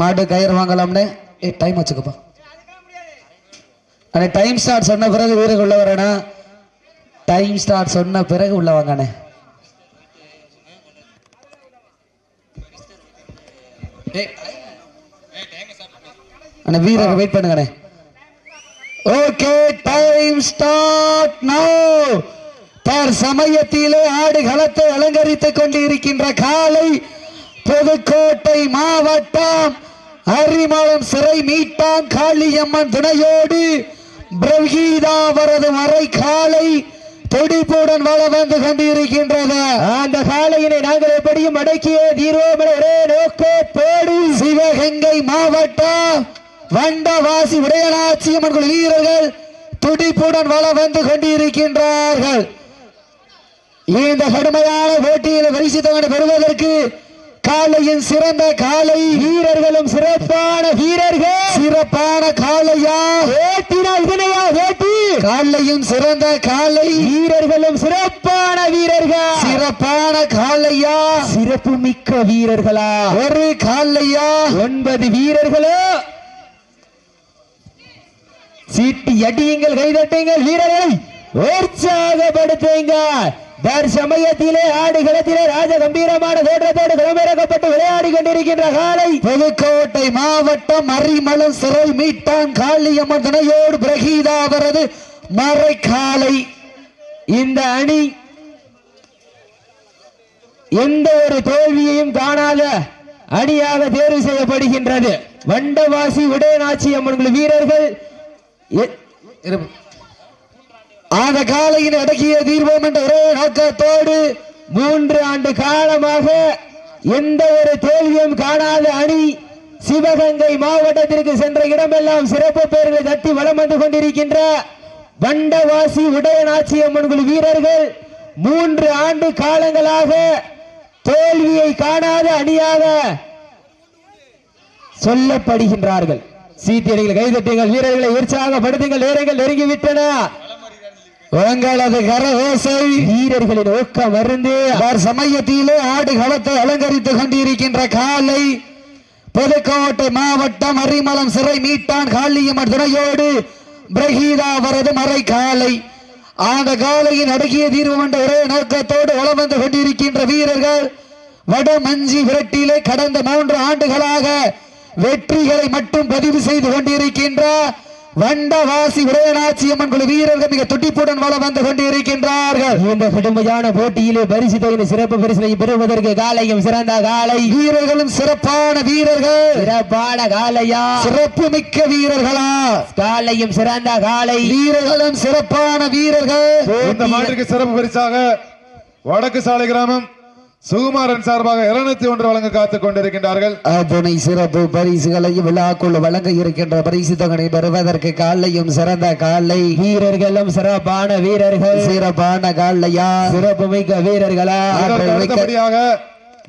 மாடு கயிறு வாங்கலாம்னு. ஏ டைம் வச்சுக்கப்பா அண்ணே டைம் ஸ்டார்ட் சொன்ன பிறகு வீரர்கள் உள்ள வரேனா டைம் ஸ்டார்ட் சொன்ன பிறகு உள்ள வாங்கண்ணே. அண்ணே வீரர்கள் வெயிட் பண்ணுங்கண்ணே. ஓகே டைம் ஸ்டார்ட் நோ சமயத்திலே ஆடு களத்தை அலங்கரித்துக் கொண்டிருக்கின்ற காலை புதுக்கோட்டை மாவட்டம் அரிமளம் சிறை மீட்டான் காளியம்மன் துணையோடு பிரகீதா அவரது மறை காலை துடிப்புடன் வள வந்து கொண்டிருக்கின்றது. அந்த காலையினை நாங்கள் எப்படியும் அடக்கிய தீர்வோம் ஒரே நோக்கத்தோடு சிவகங்கை மாவட்டம் வண்டவாசி உடையநாச்சியம்மன் குழு வீரர்கள் துடிப்புடன் வள வந்து கொண்டிருக்கின்றார்கள். இந்த கடுமையான போட்டியில் பரிசு தொகை பெறுவதற்கு காலையின் சிறந்த காலை வீரர்களும் சிறப்பான வீரர்கள். சிறப்பான காலையா ஓட்டினா இதனையா ஓட்டி காலையும் சிறந்த காலை வீரர்களும் சிறப்பான வீரர்கள். சிறப்பான காலையா சிறப்பு மிக்க வீரர்களா. ஒரு காலையா ஒன்பது வீரர்களோ. சீட்டி அடியுங்கள் கைதட்டுங்கள் வீரர்களை. உற்சாகப்படுத்துங்கள். தற்சமயத்திலே ஆடுகளத்திலே ராஜ கம்பீரமான தோற்றத்தோடு களமிறக்கப்பட்டு விளையாடி கொண்டிருக்கின்ற காலை புதுக்கோட்டை மாவட்டம் அரிமலம் சிறை மீட்டான் காளியம்மன் துணையோடு பிரகீதா அவரது மறைக்காலை. இந்த அணி எந்த ஒரு தோல்வியையும் காணாத அணியாக தேர்வு செய்யப்படுகின்றது. வண்டவாசி உடையநாச்சி அம்மன் வீரர்கள் எ- அந்த காலையின் அடக்கிய தீர்வோம் என்ற ஒரே நோக்கத்தோடு மூன்று ஆண்டு காலமாக எந்த ஒரு தோல்வியும் காணாத அணி சிவகங்கை மாவட்டத்திற்கு சென்ற இடமெல்லாம் சிறப்பு பெயர்களை தட்டி வலம் வந்து கொண்டிருக்கின்ற வண்டவாசி உடையநாச்சி அம்மன் குழு வீரர்கள் மூன்று ஆண்டு காலங்களாக தோல்வியை காணாத அணியாக சொல்லப்படுகின்றார்கள். சீத்தியடிகள் கைதட்டுங்கள் வீரர்களை உற்சாகப்படுத்துங்கள் நேரங்கள் நெருங்கிவிட்டன. உங்களது கரகோசை. வீரர்களின் ஊக்கம் அருந்து சமயத்திலே ஆடு களத்தை அலங்கரித்துக் கொண்டிருக்கின்ற காலை புதுக்கோட்டை மாவட்டம் அரிமளம் சிறை மீட்டான் காளியம்மன் துணையோடு பிரகீதா அவரது மறை காலை. அந்த காலையின் அடக்கிய தீர்வு என்ற ஒரே நோக்கத்தோடு வலம் வந்து கொண்டிருக்கின்ற வீரர்கள் வடமஞ்சி விரட்டிலே கடந்த மூன்று ஆண்டுகளாக வெற்றிகளை மட்டும் பதிவு செய்து கொண்டிருக்கின்ற வண்டவாசி விரையநாச்சி அம்மன் குழு வீரர்கள் மிக துடிப்புடன் வலம் வந்து கொண்டிருக்கின்றார்கள். இந்த கடுமையான போட்டியிலே பரிசு தொகையின் சிறப்பு பரிசினை பெறுவதற்கு காலையும் சிறந்த காலை. வீரர்களும் சிறப்பான வீரர்கள். சிறப்பான காலையா? சிறப்பு மிக்க வீரர்களா? காலையும் சிறந்த காலை. வீரர்களும் சிறப்பான வீரர்கள். இந்த மாட்டிற்கு சிறப்பு பரிசாக வடக்கு சாலை கிராமம் சுகுமாரன் சார்பாக இருநூத்தி ஒன்று வழங்க காத்துக் கொண்டிருக்கின்றார்கள். அத்துணை சிறப்பு பரிசுகளையும் விழாக்குள் வழங்க இருக்கின்ற பரிசு தொகை பெறுவதற்கு காலையும் சிறந்த காலை. வீரர்களும் சிறப்பான வீரர்கள். சிறப்பான காலையா? சிறப்பு மிக்க வீரர்களா?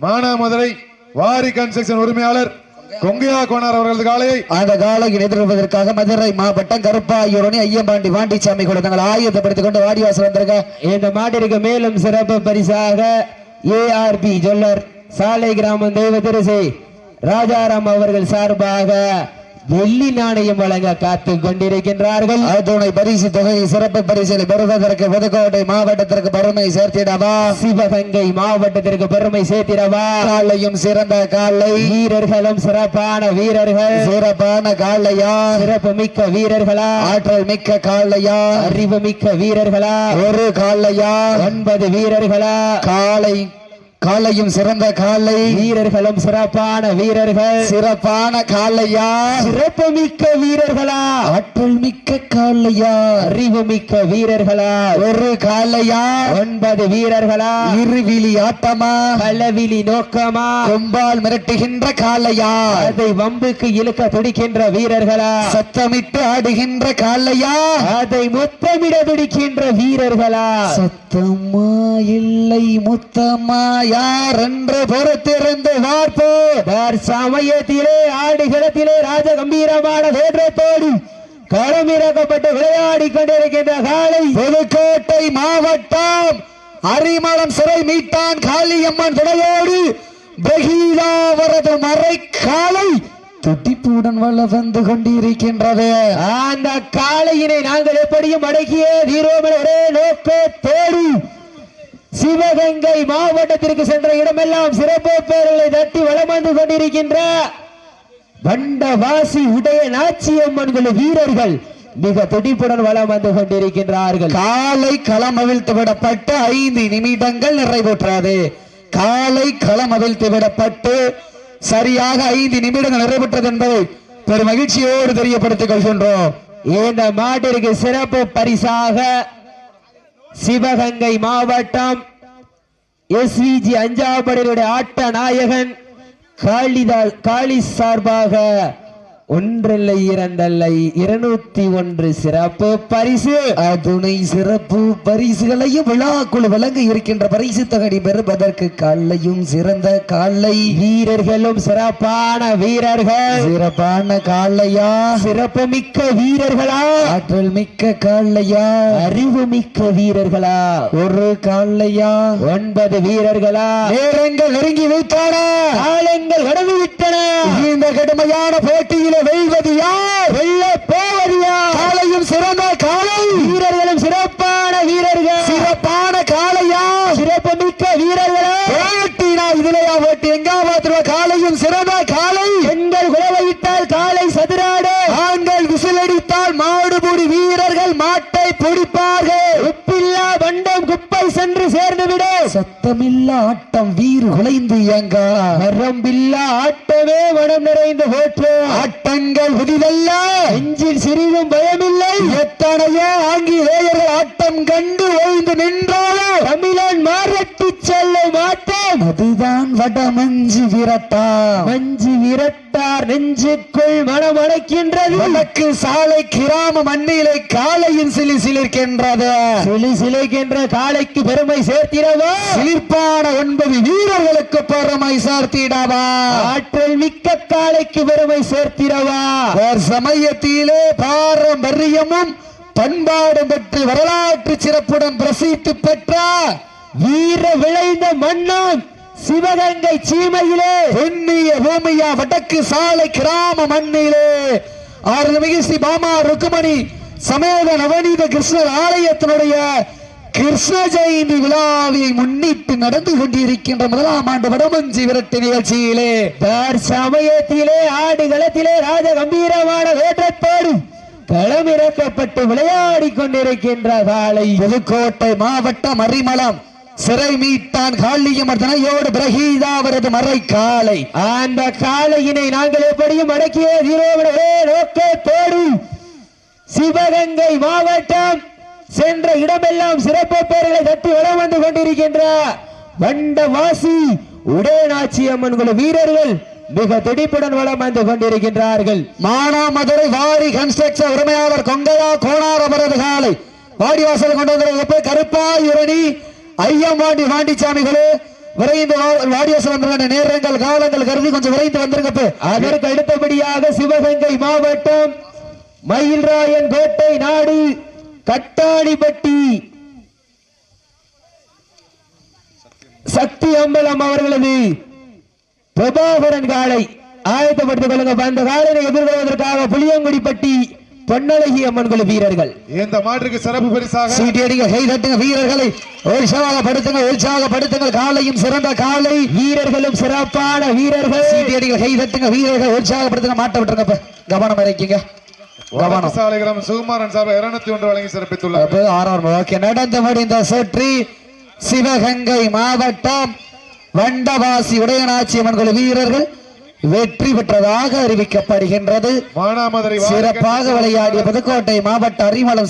மானாமதுரை வாரி கன்ஸ்ட்ரக்ஷன் உரிமையாளர் கொங்கையா கோனார் அவர்களது காலையை அந்த காலையில் எதிர்ப்பதற்காக மதுரை மாவட்டம் கருப்பாயூரணி ஐயம்பாண்டி வாண்டிச்சாமி கூட தங்கள் ஆயுதப்படுத்திக் கொண்டு வாடிவாசல் வந்திருக்க. இந்த மாட்டிற்கு மேலும் சிறப்பு பரிசாக ஏஆர்பி ஜொல்லர் சாலை கிராமம் தெய்வ திருசை ராஜாராம் அவர்கள் சார்பாக வெள்ளி நாணயம் வழங்க காத்து கொண்டிருக்கின்றார்கள். அத்துணை பரிசு தொகை சிறப்பு பரிசிலை பெறுவதற்கு புதுக்கோட்டை மாவட்டத்திற்கு பெருமை சேர்த்திடவா? சிவகங்கை மாவட்டத்திற்கு பெருமை சேர்த்திடவா? காலையும் சிறந்த காலை. வீரர்களும் சிறப்பான வீரர்கள். சிறப்பான காலையா? சிறப்பு மிக்க வீரர்களா? ஆற்றல் மிக்க காலையா? அறிவு மிக்க வீரர்களா? ஒரு காலையா? ஒன்பது வீரர்களா? காலை காலையும் சிறந்த காலை. வீரர்களும் சிறப்பான வீரர்கள். சிறப்பான காலையா? சிறப்பு மிக்க வீரர்களா? ஆற்றல் மிக்க காலையா? அறிவு மிக்க வீரர்களா? ஒரு காலையா? ஒன்பது வீரர்களா? இருவிழி ஆட்டமா? களவிழி நோக்கமா? கொம்பால் மிரட்டுகின்ற காலையா? அதை வம்புக்கு இழுக்க துடிக்கின்ற வீரர்களா? சத்தமிட்டு ஆடுகின்ற காலையா? அதை முத்தமிட துடிக்கின்ற வீரர்களா? சத்தமா இல்லை முத்தமா யார் என்று பொறுத்திருந்து பார்ப்போம் சமயத்திலே ஆடுகளத்திலே ராஜ கம்பீரமான தோற்றத்தோடு களமிறக்கப்பட்டு விளையாடி கொண்டிருக்கின்ற காலை புதுக்கோட்டை மாவட்டம் அரிமளம் சிறை மீட்டான் காளியம்மன் துணையோடு பிரகீதா மறை காலை துட்டிப்புடன் வள வந்து கொண்டிருக்கின்றது. அந்த காளையினை நாங்கள் எப்படியும் அடக்கிய தீரோமன் ஒரே நோக்க தேடி சிவகங்கை மாவட்டத்திற்கு சென்ற இடமெல்லாம் சிறப்பு பேர்களை தட்டி வலம் வந்து கொண்டிருக்கின்ற வண்டவாசி உடைய நாச்சியம்மன் வீரர்கள் மிக துடிப்புடன் வலம் வந்து கொண்டிருக்கின்றார்கள். காலை களம் அவிழ்த்து விடப்பட்டு ஐந்து நிமிடங்கள் நிறைவுற்றது. காலை களம் அவிழ்த்து விடப்பட்டு சரியாக ஐந்து நிமிடங்கள் நிறைவுற்றது என்பதை பெரும் மகிழ்ச்சியோடு தெரியப்படுத்திக் கொள்கின்றோம். இந்த மாட்டிற்கு சிறப்பு பரிசாக சிவகங்கை மாவட்டம் எஸ்விஜி அஞ்சாபடியுடைய ஆட்ட நாயகன் காளிதாஸ் காளி சார்பாக ஒன்றில்லை இரண்டல்லை இருநூத்தி ஒன்று சிறப்பு பரிசு. துணை சிறப்பு பரிசுகளையும் விழாக்குழு வழங்க இருக்கின்ற பரிசு தொகை பெறுவதற்கு காலையும் சிறந்த காலை வீரர்களும் சிறப்பான வீரர்கள். சிறப்பான காலையா சிறப்பு மிக்க வீரர்களா? ஆற்றல் மிக்க காலையா அறிவு மிக்க வீரர்களா? ஒரு காலையா ஒன்பது வீரர்களா? நேரங்கள் நெருங்கி வைத்தாரா காலங்கள் கடந்து விட்டன. இந்த கடுமையான போட்டியிலே வெல்வது யார் வெல்ல போவது யார் காலையும் சிறந்த காலை வீரர்களும் சிறப்பான வீரர்கள் சிறப்பான காளையா சிறப்பு மிக்க வீரர்களா போட்டினா இதுலயா போட்டி எங்க பாத்துருவா காலையும் சிறந்த காலை பெண்கள் குலவையிட்டால் காலை சதுராடு ஆண்கள் விசிலடித்தால் மாடுபுடி வீரர்கள் மாட்டை பிடிப்பார்கள் உப்பில்லா வண்டம் குப்பை சென்று சேர்ந்து விடு சத்தமில்ல ஆட்டம் வீர் குலைந்து இயங்க. வரம்பில்லா ஆட்டமே மனம் நிறைந்து போற்று. ஆட்டங்கள் புதிதல்ல. நெஞ்சில் சிறிதும் பயமில்லை. எத்தனையோ ஆங்கிலேயர்கள் ஆட்டம் கண்டு ஓய்ந்து நின்றாலும் தமிழன் மாட்டோம் அதுதான் வடமஞ்சு விரட்டா மஞ்சு விரட்டார் நெஞ்சுக்குள் மனம் அடைக்கின்றது வடக்கு சாலை கிராம மண்ணிலே காலையின் சிலி சிலிர்க்கின்றது. சிலு சிலைக்கின்ற காளைக்கு பெருமை சேர்த்திடவா? சிலிர்ப்பான ஒன்பது வீரர்களுக்கு பெருமை சார்த்திடவா? ஆற்றல் மிக்க காளைக்கு பெருமை சேர்த்திடவா? சமயத்திலே பாரம்பரியமும் பண்பாடும் பெற்று வரலாற்று சிறப்புடன் பிரசித்தி பெற்ற வீர விளைந்த மண்ணும் சிவகங்கை சீமையிலே புண்ணிய பூமியா வடக்கு சாலை கிராம மண்ணிலே ஆறுமிகு ஸ்ரீ பாமா ருக்குமணி சமேத நவநீத கிருஷ்ணர் ஆலயத்தினுடைய கிருஷ்ண ஜெயந்தி விழாவை முன்னிட்டு நடந்து கொண்டிருக்கின்ற முதலாம் ஆண்டு வடமஞ்சி விரட்டு நிகழ்ச்சியிலே சமயத்திலே ஆடு களத்திலே ராஜ கம்பீரமான வேற்றத்தோடு களமிறக்கப்பட்டு விளையாடி கொண்டிருக்கின்ற காளை புதுக்கோட்டை மாவட்டம் அரிமளம். சிறை மீட்டான் காளியம்மர் துணையோடு பிரகீதா அவரது மறை காலை அந்த காளையினை நாங்கள் எப்படியும் அடக்கிய தீரோவிடவே நோக்கத்தோடு சிவகங்கை மாவட்டம் சென்ற இடமெல்லாம் சிறப்பு பேர்களை தட்டி வளம் வந்து கொண்டிருக்கின்ற வண்டவாசி உடையநாச்சி அம்மன் குழு வீரர்கள் மிக துடிப்புடன் வளம் வந்து கொண்டிருக்கின்றார்கள். மானாமதுரை வாரி கன்ஸ்ட்ரக்ஷன் உரிமையாளர் கொங்கையா கோணார் அவரது காலை. வாடிவாசல் கொண்டு வந்திருக்க கருப்பா யுரணி ஐயம்பாண்டி பாண்டிச்சாமிகளே விரைந்து வா- வாடிவாசல் வந்துருங்க நேரங்கள் காலங்கள் கருதி கொஞ்சம் விரைந்து வந்துருங்க அதற்கு அடுத்தபடியாக சிவகங்கை மாவட்டம் மயில்ராயன் கோட்டை நாடு கட்டாணிப்பட்டி. சக்தி அம்பலம் அவர்களது பிரபாகரன் காலை ஆயத்தப்படுத்திக் கொள்ளுங்க. அந்த காலையை எதிர்கொள்வதற்காக புளியங்குடிப்பட்டி பொன்னழகி அம்மன் குழு வீரர்கள். இந்த மாற்றுக்கு சிறப்பு பரிசாக சீட்டியடிங்க கை தட்டுங்க வீரர்களை. உற்சாகப்படுத்துங்க உற்சாகப்படுத்துங்கள். காலையும் சிறந்த காலை. வீரர்களும் சிறப்பான வீரர்கள். சீட்டியடிங்க கை தட்டுங்க வீரர்கள். உற்சாகப்படுத்துங்க மாட்ட விட்டுருங்க. கவனம் இறக்கிங்க. கவனம். சாலை கிராமம் சுகுமாரன் சார்பாக இருநூத்தி ஒன்று வழங்கி சிறப்பித்துள்ளார். அப்ப ஆறாம் ஓகே நடந்து முடிந்த சுற்றி சிவகங்கை மாவட்டம் வண்டவாசி உடையநாச்சி அம்மன் குழு வீரர்கள். வெற்றி பெற்றதாக அறிவிக்கப்படுகின்றது. சிறப்பாக விளையாடிய புதுக்கோட்டை மாவட்ட அறிமளம்